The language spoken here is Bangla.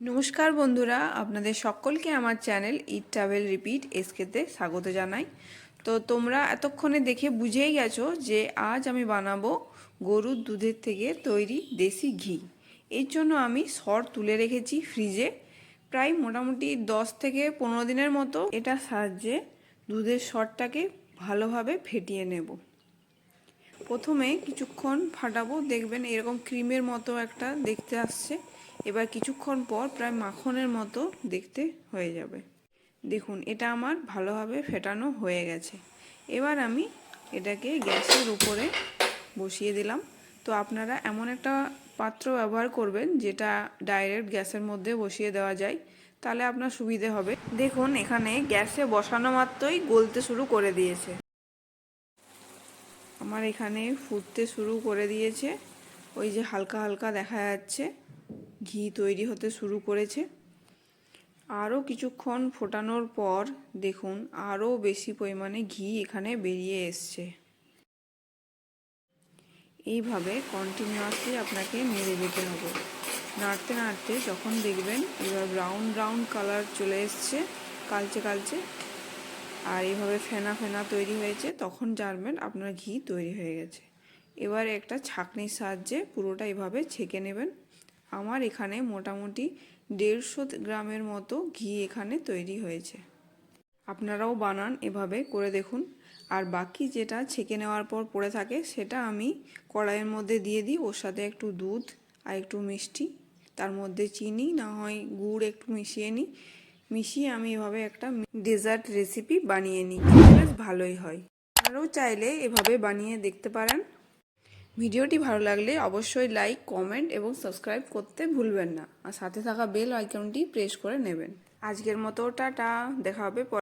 নমস্কার বন্ধুরা, আপনাদের সকলকে আমার চ্যানেল ইট ট্রাভেল রিপিট এসকেতে স্বাগত জানাই। তো তোমরা এতক্ষণে দেখে বুঝেই গেছো যে আজ আমি বানাবো গরুর দুধের থেকে তৈরি দেশি ঘি। এর জন্য আমি সর তুলে রেখেছি ফ্রিজে। প্রায় মোটামুটি দশ থেকে পনেরো দিনের মতো এটা সাহায্যে দুধের সরটাকে ভালোভাবে ফেটিয়ে নেব। প্রথমে কিছুক্ষণ ফাটাবো, দেখবেন এরকম ক্রিমের মতো একটা দেখতে আসছে। এবার কিছুক্ষণ পর প্রায় মাখনের মতো দেখতে হয়ে যাবে। দেখুন, এটা আমার ভালোভাবে ফেটানো হয়ে গেছে। এবার আমি এটাকে গ্যাসের উপরে বসিয়ে দিলাম। তো আপনারা এমন একটা পাত্র ব্যবহার করবেন যেটা ডাইরেক্ট গ্যাসের মধ্যে বসিয়ে দেওয়া যায়। তাহলে আপনার সুবিধে হবে। দেখুন, এখানে গ্যাসে বসানো মাত্রই গলতে শুরু করে দিয়েছে। আমার এখানে ফুটতে শুরু করে দিয়েছে। ওই যে হালকা হালকা দেখা যাচ্ছে। ঘি তৈরি হতে শুরু করেছে। আরও কিছুক্ষণ ফোটানোর পর দেখুন, আরও বেশি পরিমাণে ঘি এখানে বেরিয়ে এসছে। এইভাবে কন্টিনিউয়াসলি আপনাকে নেড়ে যেতে হবে নাড়তে নাড়তে যখন দেখবেন এবার ব্রাউন ব্রাউন কালার চলে এসছে, কালচে কালচে। আর এইভাবে ফেনা ফেনা তৈরি হয়েছে, তখন জানবেন আপনার ঘি তৈরি হয়ে গেছে। এবার একটা ছাঁকনির সাহায্যে পুরোটা এভাবে ছেঁকে নেবেন। আমার এখানে মোটামুটি দেড়শো গ্রামের মতো ঘি এখানে তৈরি হয়েছে। আপনারাও বানান এভাবে করে দেখুন। আর বাকি যেটা ছেঁকে নেওয়ার পর পড়ে থাকে, সেটা আমি কড়াইয়ের মধ্যে দিয়ে দিই। ওর সাথে একটু দুধ আর একটু মিষ্টি, তার মধ্যে চিনি, না হয় গুড় একটু মিশিয়ে নিই। মিশিয়ে আমি এভাবে একটা ডেজার্ট রেসিপি বানিয়ে নিই। বেশ ভালোই হয়। আরও চাইলে এভাবে বানিয়ে দেখতে পারেন। ভিডিওটি ভালো লাগলে অবশ্যই লাইক, কমেন্ট এবং সাবস্ক্রাইব করতে ভুলবেন না। আর সাথে থাকা বেল আইকনটি প্রেস করে নেবেন। আজকের মতো টাটা, দেখা হবে